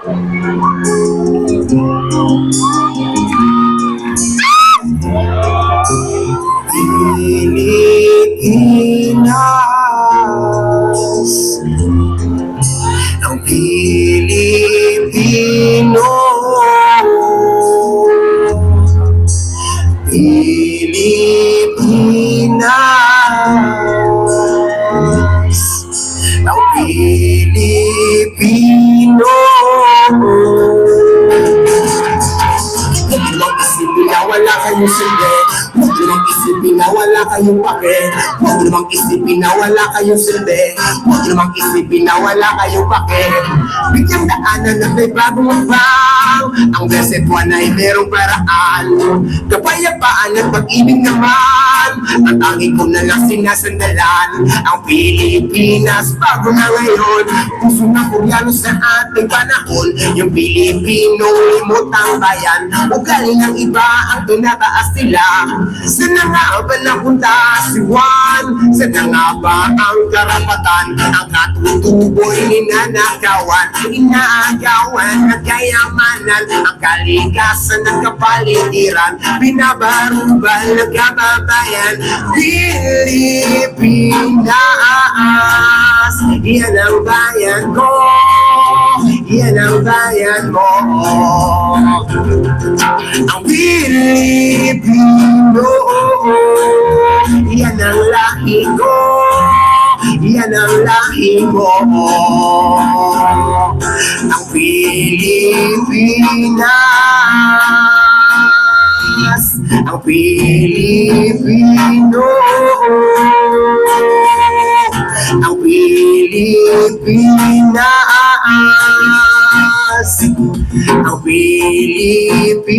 Pilipinas Ang Pilipino Pilipinas Ang Pilipino Huwag nilang isipin na wala kayong silbi Huwag nilang isipin na wala kayong pake Huwag nilang isipin wala kayong silbi Huwag nilang isipin wala kayong pake Bigyang daanan na may bagong bang Ang blessed one ay merong paraan Kapayapaan at pag-ibig naman? At tanging ko na lang sinasandalan. Ang Pilipinas bago na ngayon. Puso na kuryano sa ating panahon. Yung Pilipino limutang bayan. Ugali ng iba ang tunataas nila. Saan na nga ba napunta si Juan? Saan na nga ba ang karapatan? Ang katutuboy ninanakawan Inaagawan at kayamanan Ang kalikasan at kapaligiran Binabarubal ng kababayan Pilipinas Yan ang bayan ko. Yan ang bayan mo. Ang Pilipino. Yan ang lahi ko. Yan ang lahi mo Pilipinas Ang Pilipino. Ang Pilipinas Ang Pilipino